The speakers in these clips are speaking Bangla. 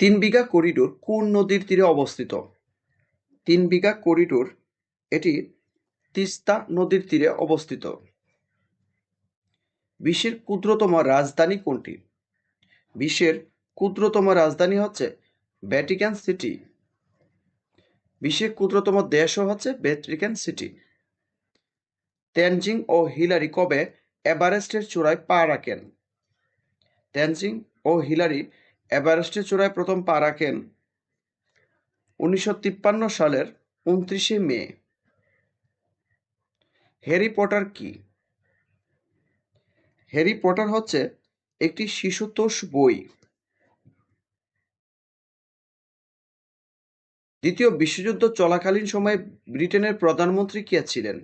তিন বিঘা করিডোর কোন নদীর তীরে অবস্থিত? তিন বিঘা করিডোর এটি তিস্তা নদীর তীরে অবস্থিত। বিশ্বের ক্ষুদ্রতম রাজধানী কোনটি? বিশ্বের ক্ষুদ্রতম রাজধানী হচ্ছে ভ্যাটিকান সিটি। বিশ্বের ক্ষুদ্রতম দেশও হচ্ছে ভ্যাটিকান সিটি। তেনজিং ও হিলারি কবে এভারেস্টের চূড়ায় পা রাখেন? তেনজিং ও হিলারি এভারেস্টের চূড়ায় প্রথম পা রাখেন উনিশশো তিপ্পান্ন সালের উনত্রিশে মে। হ্যারি পটার কি? হ্যারি পটার হচ্ছে একটি শিশুতোষ বই। দ্বিতীয় বিশ্বযুদ্ধ চলাকালীন সময়ে ব্রিটেনের প্রধানমন্ত্রী কে ছিলেন?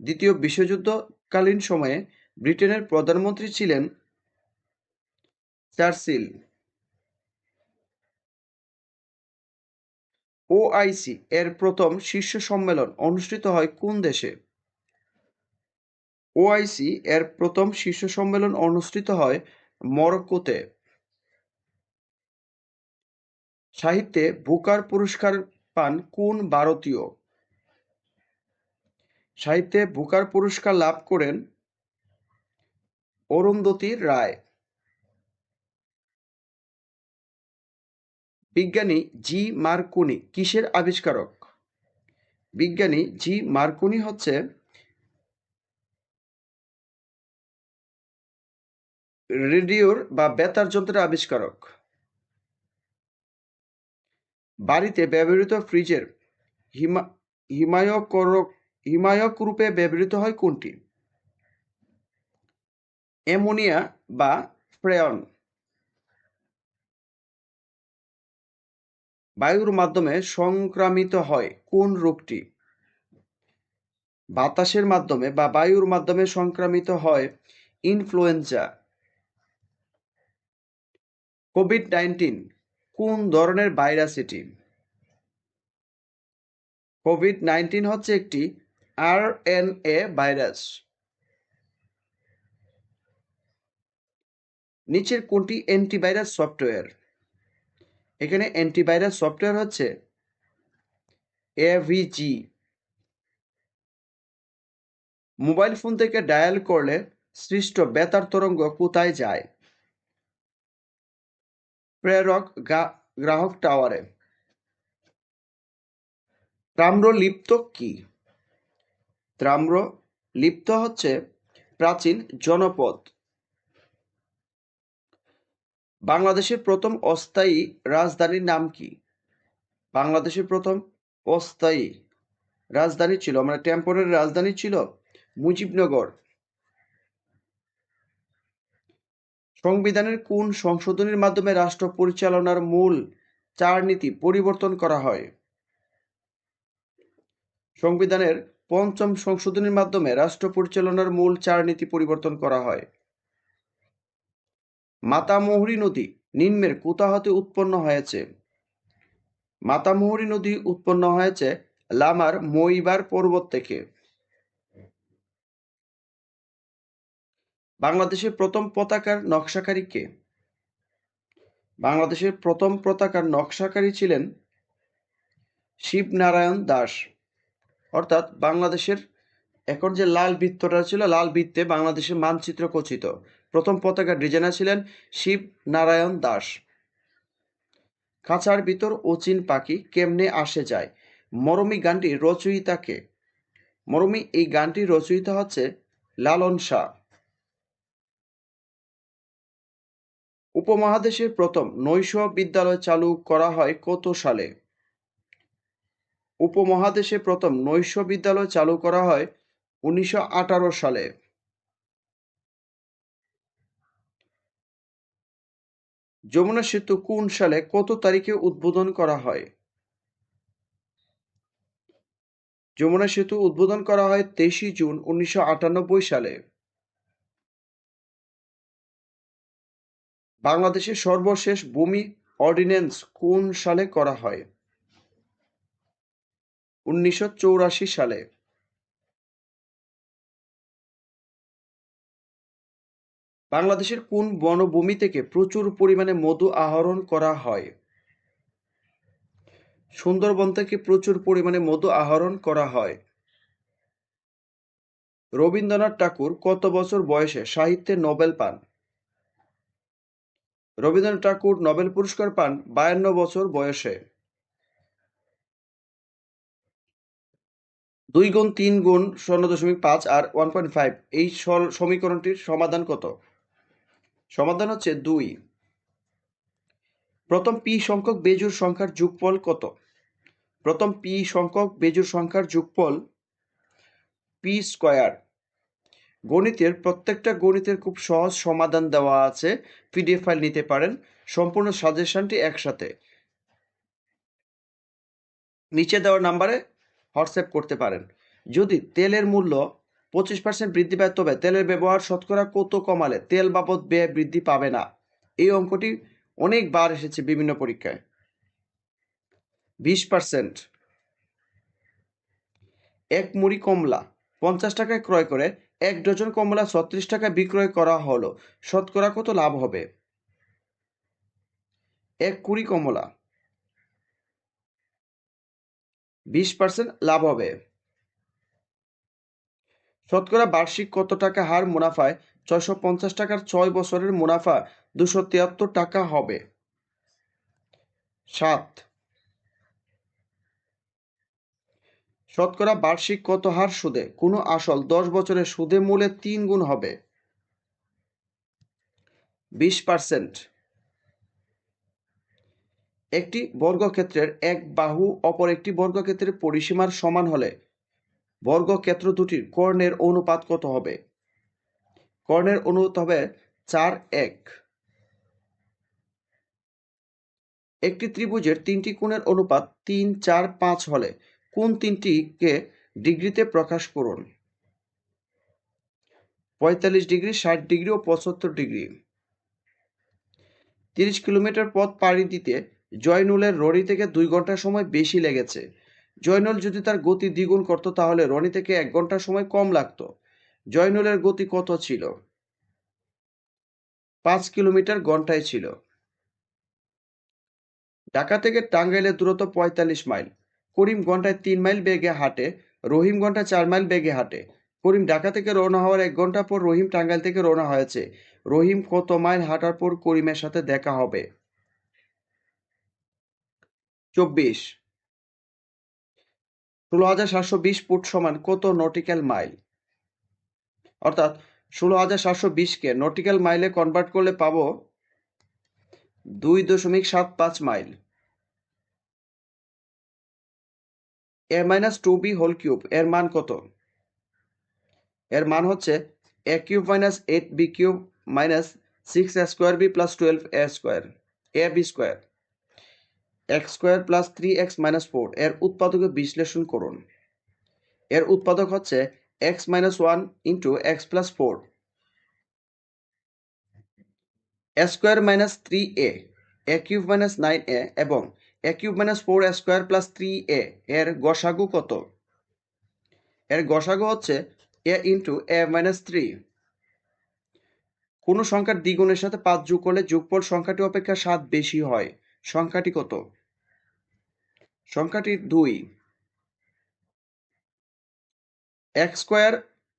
দ্বিতীয় বিশ্বযুদ্ধকালীন সময়ে ব্রিটেনের প্রধানমন্ত্রী ছিলেন চার্চিল ওআইসি এর প্রথম শীর্ষ সম্মেলন অনুষ্ঠিত হয় কোন দেশে? ওআইসি এর প্রথম শীর্ষ সম্মেলন অনুষ্ঠিত হয় মরক্কোতে। সাহিত্যে বুকার পুরস্কার পান কোন ভারতীয়? সাহিত্যে বুকার পুরস্কার লাভ করেন অরুন্ধতী রায়। বিজ্ঞানী জি মার্কুনি, কিসের আবিষ্কারক? বিজ্ঞানী জি মার্কুনি হচ্ছে রেডিওর বা বেতার যন্ত্রের আবিষ্কারক। বাড়িতে ব্যবহৃত ফ্রিজের হিমা হিমায়ক হিমায়ক রূপে ব্যবহৃত হয় কোনটি? অ্যামোনিয়া বা ফ্রেয়ন বায়ুর মাধ্যমে সংক্রামিত হয় কোন রোগটি? বাতাসের মাধ্যমে বা বায়ুর মাধ্যমে সংক্রামিত হয় ইনফ্লুয়েঞ্জা কোভিড নাইন্টিন কোন ধরনের ভাইরাস এটি? কোভিড নাইন্টিন হচ্ছে একটি আর এন এ ভাইরাস নিচের কোনটি অ্যান্টিভাইরাস সফটওয়্যার এখানে অ্যান্টিভাইরাস সফটওয়্যার হচ্ছে এভিজি মোবাইল ফোন থেকে ডায়াল করলে সৃষ্ট বেতার তরঙ্গ কোথায় যায়? প্রেরক গ্রাহক টাওয়ারে তাম্র লিপ্ত কি? তাম্র লিপ্ত হচ্ছে প্রাচীন জনপদ। বাংলাদেশের প্রথম অস্থায়ী রাজধানীর নাম কি? বাংলাদেশের প্রথম অস্থায়ী রাজধানী ছিল মানে টেম্পোরারি রাজধানী ছিল মুজিবনগর। সংবিধানের কোন সংশোধনীর মাধ্যমে রাষ্ট্র পরিচালনার মূল চার নীতি পরিবর্তন করা হয়? সংবিধানের পঞ্চম সংশোধনীর মাধ্যমে রাষ্ট্র পরিচালনার মূল চার নীতি পরিবর্তন করা হয়। মাতামুহুরী নদী নিম্নের কোথা হতে উৎপন্ন হয়েছে। মাতামুহুরী নদী উৎপন্ন হয়েছে লামার মইবার পর্বত থেকে। বাংলাদেশের প্রথম পতাকার নকশাকারী কে? বাংলাদেশের প্রথম পতাকার নকশাকারী ছিলেন শিবনারায়ণ দাস। অর্থাৎ বাংলাদেশের এখন যে লাল বৃত্তটা ছিল, লাল বৃত্তে বাংলাদেশের মানচিত্র খচিত। প্রথম পতাকার ডিজাইনার ছিলেন শিব নারায়ণ দাস। খাঁচার ভিতর অচিন পাখি কেমনে আসে যায়? মরমী গানটি রচয়িতাকে, মরমী এই গানটি রচয়িতা হচ্ছে লালন শাহ। উপমহাদেশের প্রথম নৈশ বিদ্যালয় চালু করা হয় কত সালে? উপমহাদেশে প্রথম নৈশ বিদ্যালয় চালু করা হয় উনিশশো আঠারো সালে। যমুনা সেতু কোন সালে কত তারিখে উদ্বোধন করা হয়? যমুনা সেতু উদ্বোধন করা হয় তেইশে জুন উনিশশো আটানব্বই সালে। বাংলাদেশের সর্বশেষ ভূমি অর্ডিন্যান্স কোন সালে করা হয়? উনিশশো সালে। বাংলাদেশের কোন বনভূমি থেকে প্রচুর পরিমাণে মধু আহরণ করা হয়? সুন্দরবন থেকে প্রচুর পরিমাণে মধু আহরণ করা হয়। রবীন্দ্রনাথ ঠাকুর কত বছর বয়সে সাহিত্যে নোবেল পান? রবীন্দ্রনাথ ঠাকুর নোবেল পুরস্কার পান বায়ান্ন বছর বয়সে। দুই গুণ তিন গুণ শূন্য দশমিক পাঁচ আর ওয়ান পয়েন্ট ফাইভ এই সমীকরণটির সমাধান কত? সমাধান হচ্ছে দুই। প্রথম পি সংখ্যক বেজোড় সংখ্যার যোগফল কত? প্রথম পি সংখ্যক বেজোড় সংখ্যার যোগফল পি স্কয়ার। গণিতের প্রত্যেকটা গণিতের খুব সহজ সমাধান দেওয়া আছে। পিডিএফ ফাইল নিতে পারেন। সম্পূর্ণ সাজেশনটি একসাথে। নিচে দেওয়া নাম্বারে হোয়াটসঅ্যাপ করতে পারেন। যদি তেলের মূল্য পঁচিশ পার্সেন্ট বৃদ্ধি পায়, তবে তেলের ব্যবহার শতকরা কত কমালে তেল বাবদ ব্যয় বৃদ্ধি পাবে না? এই অঙ্কটি অনেকবার এসেছে বিভিন্ন পরীক্ষায়। বিশ পার্সেন্ট এক মুড়ি কমলা পঞ্চাশ টাকায় ক্রয় করে এক ডজন কমলা ছত্রিশ টাকায় বিক্রয় করা হলো, শতকরা কত লাভ হবে? এক কুড়ি কমলা। বিশ পার্সেন্ট লাভ হবে। শতকরা বার্ষিক কত টাকা হার মুনাফায়? ছয়শো পঞ্চাশ টাকার ছয় বছরের মুনাফা দুশো তিয়াত্তর টাকা হবে। সাত। শতকরা বার্ষিক কত হার সুদে? কোনো আসল দশ বছরের সুদে মূলে তিন গুণ হবে। বিশ পার্সেন্ট। একটি বর্গক্ষেত্রের এক বাহু অপর একটি বর্গক্ষেত্রের পরিসীমার সমান হলে বর্গক্ষেত্র দুটির কর্ণের অনুপাত কত হবে? কর্ণের অনুপাত হবে চার এক। একটি ত্রিভুজের তিনটি কোণের অনুপাত তিন, চার, পাঁচ হলে কোন তিনটিকে ডিগ্রিতে প্রকাশ করুন। পঁয়তাল্লিশ ডিগ্রি, ষাট ডিগ্রি ও পঁচাত্তর ডিগ্রি। তিরিশ কিলোমিটার পথ পাড়ি দিতে জয়নুলের রড়ি থেকে দুই ঘণ্টা সময় বেশি লেগেছে। জয়নুল যদি তার গতি দ্বিগুণ করত তাহলে রনি থেকে এক ঘণ্টা সময় কম লাগতো। জয়নুলের গতি কত ছিল? পাঁচ কিলোমিটার ঘন্টায় ছিল। ঢাকা থেকে টাঙ্গাইলের দূরত্ব পঁয়তাল্লিশ মাইল। করিম ঘন্টায় তিন মাইল বেগে হাঁটে, রহিম ঘন্টায় চার মাইল বেগে হাঁটে। করিম ঢাকা থেকে রওনা হওয়ার এক ঘণ্টা পর রহিম টাঙ্গাইল থেকে রওনা হয়েছে। রহিম কত মাইল হাঁটার পর করিমের সাথে দেখা হবে? চব্বিশ। ষোলো হাজার সাতশো বিশ ফুট সমান কত নটিক্যাল মাইল? অর্থাৎ ষোলো হাজার সাতশো বিশকে নটিক্যাল মাইলে কনভার্ট করলে পাবো দুই দশমিক সাত পাঁচ mile. A minus two B whole cube এর মান কত? এর মান হচ্ছে A cube minus eight B cube minus six A square B plus twelve A square A B square X square plus three X minus four এর উৎপাদকে বিশ্লেষণ করুন। এর উৎপাদক হচ্ছে X minus one into X plus four. A square minus three A A cube minus nine A এবং A cube minus four A square plus three A এর গসাগু কত? এর গসাগু হচ্ছে A into A minus three. কোনো সংখ্যার দ্বিগুণের সাথে পাঁচ যোগ করলে যোগফল সংখ্যাটি অপেক্ষা সাত বেশি হয়। সংখ্যাটি কত? সংখ্যাটি দুই। এক্স স্কোয়ার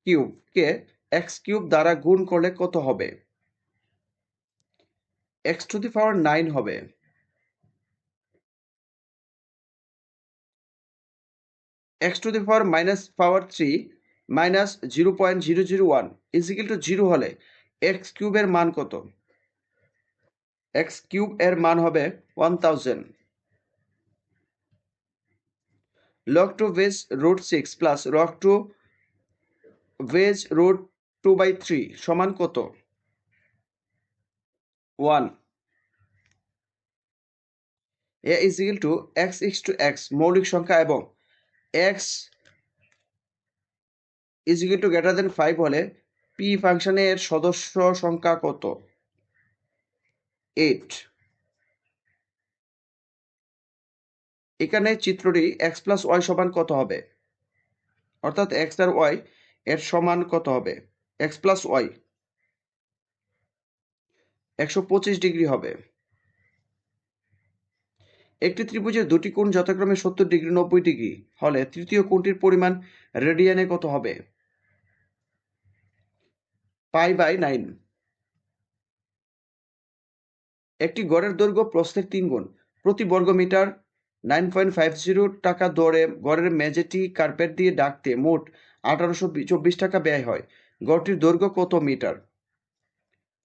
কিউবকে এক্স কিউব দ্বারা গুণ করলে কত হবে? X to the power nine হবে। X to the power minus power three minus zero point zero zero one equal to zero হলে এক্স কিউবের মান কত? এক্স কিউব এর মান হবে one thousand. Log to base root 6 plus log to base root 2 by 3 সমান কত 1 a is equal to x is to x মৌলিক সংখ্যা এবং x is equal to greater than 5 হলে p ফাংশনের সদস্য সংখ্যা কত 8 এখানে চিত্রটি এক্স প্লাস ওয়াই সমান কত হবে? অর্থাৎ এক্স আর ওয়াই এর সমান কত হবে? এক্স প্লাস ওয়াই একশো পঁচিশ ডিগ্রি হবে। একটি ত্রিভুজের দুটি কোণ যথাক্রমে সত্তর ডিগ্রি, নব্বই ডিগ্রি। হলে তৃতীয় কোণটির পরিমাণ রেডিয়ানে কত হবে? Pi by nine. একটি গড়ের দৈর্ঘ্য প্রস্থের তিন গুণ প্রতি বর্গ metre nine point five zero টাকা দরে গড়ের মেঝেটি কার্পেট দিয়ে ডাকতে মোট আঠারোশো চব্বিশ টাকা ব্যয় হয়। গড়টির দৈর্ঘ্য কত মিটার?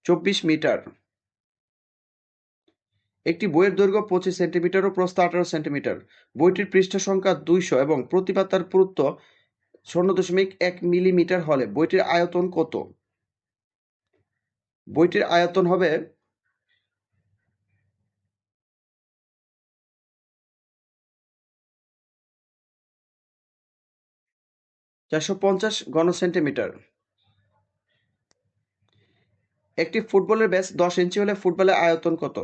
চব্বিশ মিটার। একটি বইয়ের দৈর্ঘ্য পঁচিশ সেন্টিমিটার ও প্রস্থ আঠারো সেন্টিমিটার। বইটির পৃষ্ঠ সংখ্যা দুইশো এবং প্রতিপাতার পুরুত্ব শূন্য দশমিক এক মিলিমিটার হলে বইটির আয়তন কত? বইটির আয়তন হবে চারশো পঞ্চাশ সেন্টিমিটার একটি ফুটবলের ব্যাস দশ ইঞ্চি হলে ফুটবলের আয়তন কত?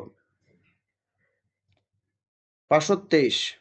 পাঁচশো তেইশ।